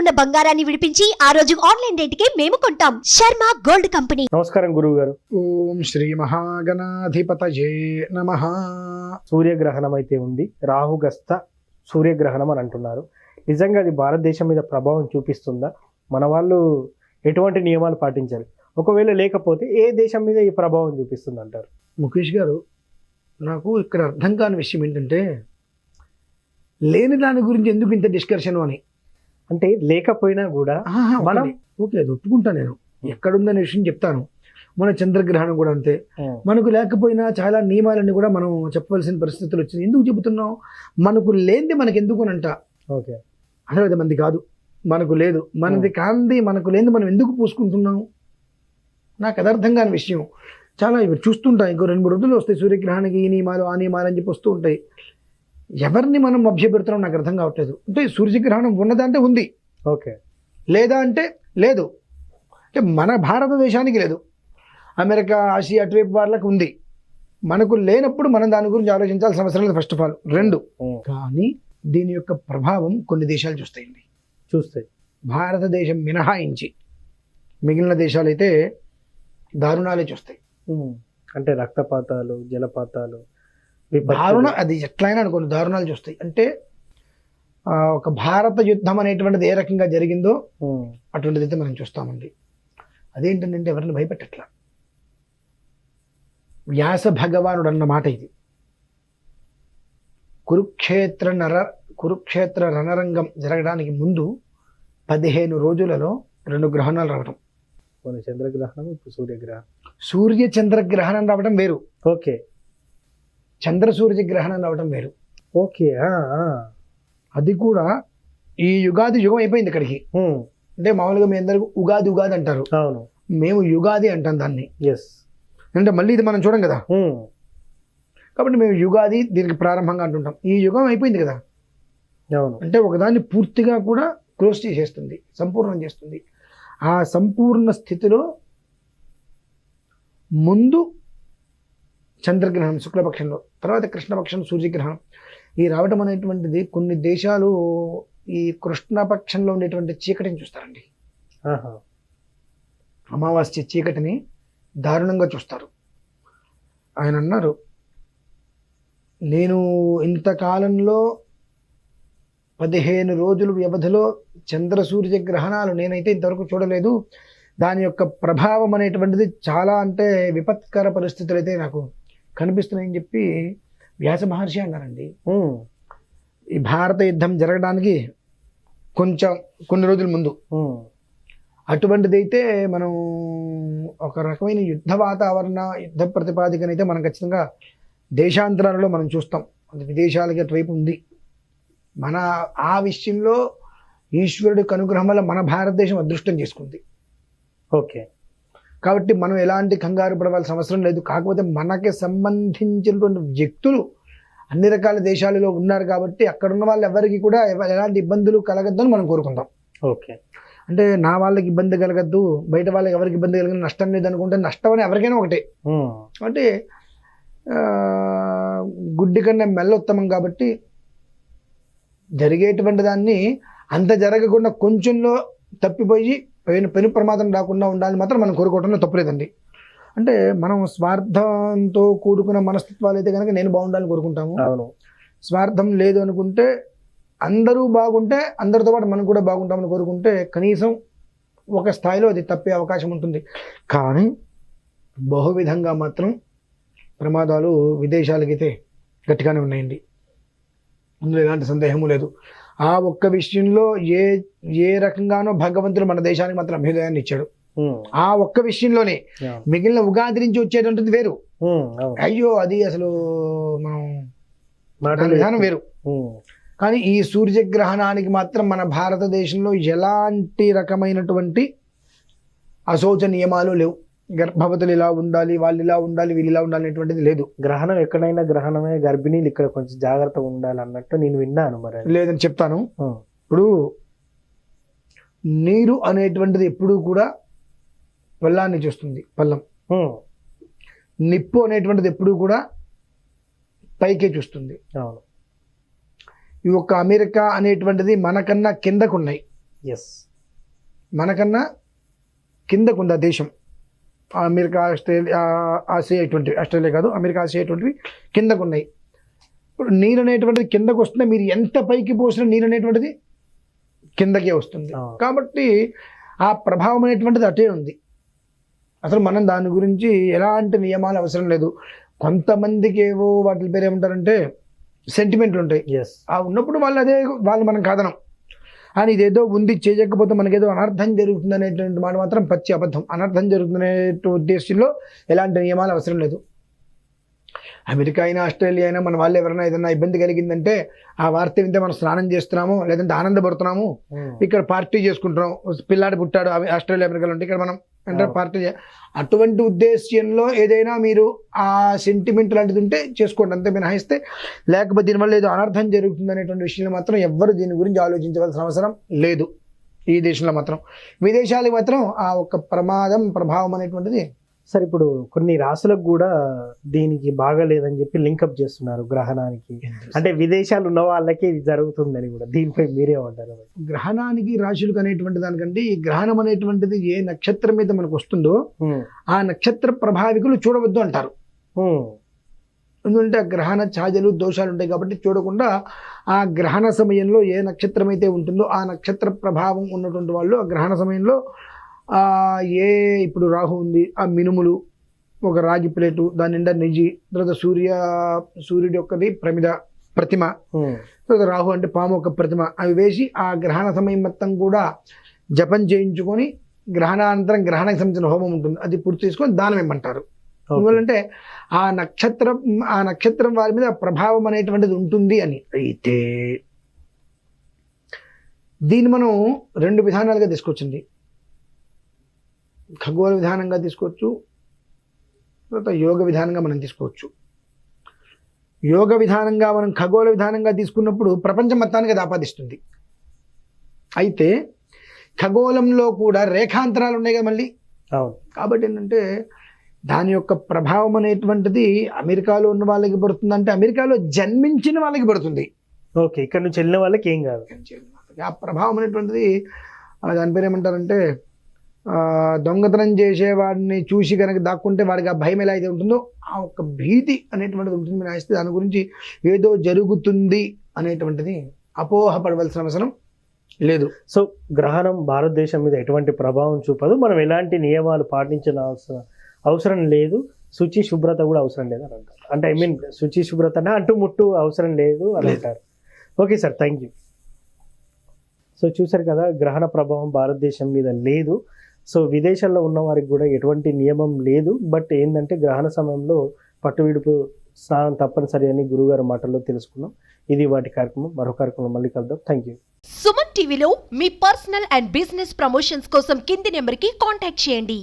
ఉన్న బంగారాన్ని విడిపించి ఆ రోజు ఆన్లైన్ రేటుకే మేము కొంటాం. Sharma gold company. నమస్కారం గురువు గారు ఓం శ్రీ మహాగణాధిపతయే నమ. సూర్యగ్రహణం అయితే ఉంది. రాహుగస్త సూర్యగ్రహణం అని అంటున్నారు. నిజంగా అది భారతదేశం మీద ప్రభావం చూపిస్తుందా? మన వాళ్ళు ఎటువంటి నియమాలు పాటించాలి ఒకవేళ లేకపోతే ఏ దేశం మీద ఈ ప్రభావం చూపిస్తుంది అంటారు? ముఖేష్ గారు నాకు ఇక్కడ అర్థం కాని విషయం ఏంటంటే లేని దాని గురించి ఎందుకు ఇంత డిస్కషన్ అని? అంటే లేకపోయినా కూడా మనం-. ఓకే అది ఒప్పుకుంటా నేను. ఎక్కడుందనే విషయం చెప్తాను. మన చంద్రగ్రహణం కూడా అంతే. మనకు లేకపోయినా చాలా నియమాలన్నీ కూడా మనం చెప్పవలసిన పరిస్థితులు వచ్చింది ఎందుకు చెబుతున్నాం మనకు లేనిది మనకి ఎందుకు అని అంట. ఓకే. అసలు అది మనది కాదు. మనకు లేదు. మనది కాంది మనకు లేనిది మనం ఎందుకు పూసుకుంటున్నాం? నాకు అది అర్థం కాని విషయం. చాలా ఇవి చూస్తుంటాం. ఇంకో రెండు మూడు రోజులు వస్తాయి సూర్యగ్రహణానికి ఈ నియమాలు ఆ నియమాలు అని చెప్పి వస్తూ ఉంటాయి. ఎవరిని మనం అభ్యపెడుతున్నాం నాకు అర్థం కావట్లేదు. అంటే సూర్యగ్రహణం ఉన్నదంటే ఉంది. ఓకే. లేదా అంటే లేదు. అంటే మన భారతదేశానికి లేదు. అమెరికా ఆసియా అటువైపు వాళ్ళకి ఉంది. మనకు లేనప్పుడు మనం దాని గురించి ఆలోచించాల్సిన అవసరం లేదు ఫస్ట్ ఆఫ్ ఆల్ రెండు. కానీ దీని యొక్క ప్రభావం కొన్ని దేశాలు చూస్తాయండి చూస్తే భారతదేశం మినహాయించి మిగిలిన దేశాలు అయితే దారుణాలే చూస్తాయి. అంటే రక్తపాతాలు జలపాతాలు. దారుణ అది ఎట్లయినా అనుకోండి దారుణాలు చూస్తాయి. అంటే ఒక భారత యుద్ధం అనేటువంటిది ఏ రకంగా జరిగిందో. అటువంటిది అయితే మనం చూస్తామండి. అదేంటంటే ఎవరిని భయపెట్టట్లా? వ్యాస భగవానుడు అన్న మాట ఇది. కురుక్షేత్ర నర కురుక్షేత్ర రణరంగం జరగడానికి ముందు పదిహేను రోజులలో రెండు గ్రహణాలు రావడం చంద్రగ్రహణం ఇప్పుడు సూర్యగ్రహణం. సూర్య చంద్ర గ్రహణం రావడం వేరు. ఓకే. చంద్ర సూర్య గ్రహణం రావడం వేరు. ఓకే. అది కూడా ఈ యుగాది యుగం అయిపోయింది ఇక్కడికి. అంటే మామూలుగా మీ అందరికి ఉగాది ఉగాది అంటారు. అవును. మేము యుగాది అంటాం దాన్ని. ఎస్ అంటే మళ్ళీ ఇది మనం చూడం కదా. కాబట్టి మేము యుగాది దీనికి ప్రారంభంగా అంటుంటాం. ఈ యుగం అయిపోయింది కదా. అవును. అంటే ఒకదాన్ని పూర్తిగా కూడా క్లోజ్ చేసేస్తుంది. సంపూర్ణం చేస్తుంది. ఆ సంపూర్ణ స్థితిలో ముందు చంద్రగ్రహణం శుక్లపక్షంలో. తర్వాత కృష్ణపక్షం సూర్యగ్రహణం. ఈ రావడం అనేటువంటిది కొన్ని దేశాలు ఈ కృష్ణపక్షంలో ఉండేటువంటి చీకటిని చూస్తారండి. ఆహా. అమావాస్య చీకటిని దారుణంగా చూస్తారు. ఆయన అన్నారు నేను ఇంతకాలంలో పదిహేను రోజుల వ్యవధిలో చంద్ర సూర్య గ్రహణాలు నేనైతే ఇంతవరకు చూడలేదు. దాని యొక్క ప్రభావం అనేటువంటిది చాలా అంటే విపత్కర పరిస్థితులు అయితే నాకు కనిపిస్తున్నాయని చెప్పి వ్యాస మహర్షి అన్నారండి. ఈ భారత యుద్ధం జరగడానికి కొంచెం కొన్ని రోజుల ముందు. అటువంటిదైతే మనం ఒక రకమైన యుద్ధ వాతావరణ యుద్ధ ప్రతిపాదికనైతే మనం ఖచ్చితంగా దేశాంతరాలలో మనం చూస్తాం. అది విదేశాలకి అటువైపు ఉంది. మన ఆ విషయంలో ఈశ్వరుడికి అనుగ్రహం వల్ల మన భారతదేశం అదృష్టం చేసుకుంది. ఓకే. కాబట్టి మనం ఎలాంటి కంగారు పడవలసిన అవసరం లేదు. కాకపోతే మనకి సంబంధించినటువంటి వ్యక్తులు అన్ని రకాల దేశాలలో ఉన్నారు కాబట్టి అక్కడ ఉన్న వాళ్ళు ఎవరికి కూడా ఎలాంటి ఇబ్బందులు కలగద్దని మనం కోరుకుందాం ఓకే. అంటే నా వాళ్ళకి ఇబ్బంది కలగద్దు బయట వాళ్ళకి ఎవరికి ఇబ్బంది కలిగిన నష్టం లేదు అనుకుంటే నష్టం అని ఎవరికైనా ఒకటే. అంటే గుడ్డి కన్నా మెల్లొత్తమం కాబట్టి జరిగేటువంటి దాన్ని అంత జరగకుండా కొంచెంలో తప్పిపోయి పెను పెను ప్రమాదం రాకుండా ఉండాలని మాత్రం మనం కోరుకోవడంలో తప్పులేదండి. అంటే మనం స్వార్థంతో కూడుకున్న మనస్తత్వాలు అయితే కనుక నేను బాగుండాలని కోరుకుంటాము. అవును. స్వార్థం లేదు అనుకుంటే అందరూ బాగుంటే అందరితో పాటు మనం కూడా బాగుంటామని కోరుకుంటే కనీసం ఒక స్థాయిలో అది తప్పే అవకాశం ఉంటుంది. కానీ బహువిధంగా మాత్రం ప్రమాదాలు విదేశాలకైతే గట్టిగానే ఉన్నాయండి. అందులో ఎలాంటి సందేహము లేదు. ఆ ఒక్క విషయంలో ఏ ఏ రకంగానో భగవంతుడు మన దేశానికి మాత్రం అభ్యుదయాన్ని ఇచ్చాడు. ఆ ఒక్క విషయంలోనే. మిగిలిన ఉగాది నుంచి వచ్చేటువంటిది వేరు. అయ్యో అది అసలు మనం విధానం వేరు. కానీ ఈ సూర్యగ్రహణానికి మాత్రం మన భారతదేశంలో ఎలాంటి రకమైనటువంటి అశోచ నియమాలు లేవు గర్భవతులు ఇలా ఉండాలి వాళ్ళు ఇలా ఉండాలి వీళ్ళు ఇలా ఉండాలి అనేటువంటిది లేదు. గ్రహణం ఎక్కడైనా గ్రహణమే గర్భిణీలు ఇక్కడ కొంచెం జాగ్రత్తగా ఉండాలి అన్నట్టు నేను విన్నాను మరి. లేదని చెప్తాను. ఇప్పుడు నీరు అనేటువంటిది ఎప్పుడూ కూడా పల్లాన్ని చూస్తుంది పల్లం. నిప్పు అనేటువంటిది ఎప్పుడూ కూడా పైకే చూస్తుంది. అవును. ఈ ఒక్క అమెరికా అనేటువంటిది మనకన్నా కిందకు ఉన్నాయి ఎస్ మనకన్నా కిందకు ఉంది ఆ దేశం. అమెరికా ఆస్ట్రేలియా ఆసియా ఇటువంటివి. ఆస్ట్రేలియా కాదు అమెరికా ఆసియా ఇటువంటివి కిందకు ఉన్నాయి ఇప్పుడు నీరు అనేటువంటిది కిందకు వస్తుంటే మీరు ఎంత పైకి పోసినా నీరు అనేటువంటిది కిందకే వస్తుంది. కాబట్టి ఆ ప్రభావం అనేటువంటిది అటే ఉంది. అసలు మనం దాని గురించి ఎలాంటి నియమాలు అవసరం లేదు. కొంతమందికి ఏవో వాటి పేరు ఏమంటారంటే సెంటిమెంట్లు ఉంటాయి. ఎస్ ఆ ఉన్నప్పుడు వాళ్ళు అదే వాళ్ళు మనం కాదనం. అని ఇదేదో ఉంది చేయకపోతే మనకేదో అనర్థం జరుగుతుంది అనేటువంటి మాట మాత్రం పచ్చి అబద్ధం. అనర్థం జరుగుతుందనే ఉద్దేశంలో ఎలాంటి నియమాలు అవసరం లేదు. అమెరికా అయినా ఆస్ట్రేలియా అయినా మన వాళ్ళు ఎవరైనా ఏదైనా ఇబ్బంది కలిగిందంటే ఆ వార్త వింటే మనం స్నానం చేస్తున్నాము లేదంటే ఆనందపడుతున్నాము. ఇక్కడ పార్టీ చేసుకుంటున్నాం పిల్లాడు పుట్టాడు ఆస్ట్రేలియా అమెరికాలో ఉంటే ఇక్కడ మనం అంటే. పార్టీ అటువంటి ఉద్దేశ్యంలో ఏదైనా మీరు ఆ సెంటిమెంట్ లాంటిది ఉంటే చేసుకోండి అంతే మినహాయిస్తే. లేకపోతే దీనివల్ల ఏదో అనర్థం జరుగుతుంది అనేటువంటి విషయంలో మాత్రం ఎవ్వరు దీని గురించి ఆలోచించవలసిన అవసరం లేదు. ఈ దేశంలో మాత్రం. విదేశాలకు మాత్రం ఆ ఒక ప్రమాదం ప్రభావం అనేటువంటిది సరే ఇప్పుడు కొన్ని రాసులకు కూడా దీనికి బాగాలేదని చెప్పి లింకప్ చేస్తున్నారు గ్రహణానికి. అంటే విదేశాలు ఉన్న వాళ్ళకి ఇది జరుగుతుందని కూడా దీనిపై మీరేమంటారు గ్రహణానికి రాశులకు అనేటువంటి దానికంటే ఈ గ్రహణం అనేటువంటిది ఏ నక్షత్రం మీద మనకు వస్తుందో ఆ నక్షత్ర ప్రభావికులు చూడవద్దు అంటారు. ఎందుకంటే ఆ గ్రహణ ఛాయలు దోషాలు ఉంటాయి కాబట్టి చూడకుండా ఆ గ్రహణ సమయంలో ఏ నక్షత్రం అయితే ఉంటుందో ఆ నక్షత్ర ప్రభావం ఉన్నటువంటి వాళ్ళు ఆ గ్రహణ సమయంలో ఏ ఇప్పుడు రాహు ఉంది ఆ మినుములు ఒక రాగి ప్లేటు దాని నిండా నెయ్యి తర్వాత సూర్య సూర్యుడి యొక్కది ప్రమిద ప్రతిమ. తర్వాత రాహు అంటే పాము ఒక ప్రతిమ. అవి వేసి ఆ గ్రహణ సమయం మొత్తం కూడా జపం చేయించుకొని గ్రహణానంతరం గ్రహణకు సంబంధించిన హోమం ఉంటుంది. అది పూర్తి చేసుకొని దానం ఇమ్మంటారు. ఎందువల్లంటే ఆ నక్షత్రం ఆ నక్షత్రం వారి మీద ప్రభావం అనేటువంటిది ఉంటుంది అని. అయితే దీన్ని మనం రెండు విధానాలుగా తీసుకొచ్చింది. ఖగోళ విధానంగా తీసుకోవచ్చు తర్వాత యోగ విధానంగా మనం తీసుకోవచ్చు. యోగ విధానంగా మనం ఖగోళ విధానంగా తీసుకున్నప్పుడు ప్రపంచం మొత్తానికి అది ఆపాదిస్తుంది. అయితే ఖగోళంలో కూడా రేఖాంతరాలు ఉన్నాయి కదా మళ్ళీ? కాబట్టి ఏంటంటే దాని యొక్క ప్రభావం అనేటువంటిది అమెరికాలో ఉన్న వాళ్ళకి పడుతుంది అంటే అమెరికాలో జన్మించిన వాళ్ళకి పడుతుంది. ఓకే ఇక్కడ నుంచి వెళ్ళిన వాళ్ళకి ఏం కాదు. ఆ ప్రభావం అనేటువంటిది దాని పేరు ఏమంటారంటే దొంగతనం చేసేవాడిని చూసి కనుక దాక్కుంటే వాడికి ఆ భయం ఎలా అయితే ఉంటుందో ఆ ఒక భీతి అనేటువంటిది ఉంటుంది. మీరు ఆస్తే దాని గురించి ఏదో జరుగుతుంది అనేటువంటిది అపోహపడవలసిన అవసరం లేదు. సో గ్రహణం భారతదేశం మీద ఎటువంటి ప్రభావం చూపదు. మనం ఎలాంటి నియమాలు పాటించిన అవసరం అవసరం లేదు. శుచి శుభ్రత కూడా అవసరం లేదు అని అంటారు. అంటే ఐ మీన్ శుచి శుభ్రత అంటే ముట్టు అవసరం లేదు అని. అంటారు. Okay sir thank you so చూసారు కదా గ్రహణ ప్రభావం భారతదేశం మీద లేదు. సో విదేశాల్లో ఉన్న వారికి కూడా ఎటువంటి నియమం లేదు. బట్ ఏంటంటే గ్రహణ సమయంలో పట్టు విడుపు స్నానం తప్పనిసరి అని గురుగారు మాటల్లో తెలుసుకున్నాం. ఇది వాటి కార్యక్రమం. మరో కార్యక్రమం మళ్ళీ కలుద్దాం. థ్యాంక్ యూ సుమన్ టీవీలో మీ పర్సనల్ అండ్ బిజినెస్ ప్రమోషన్స్ కోసం కింది నెంబర్కి కాంటాక్ట్ చేయండి.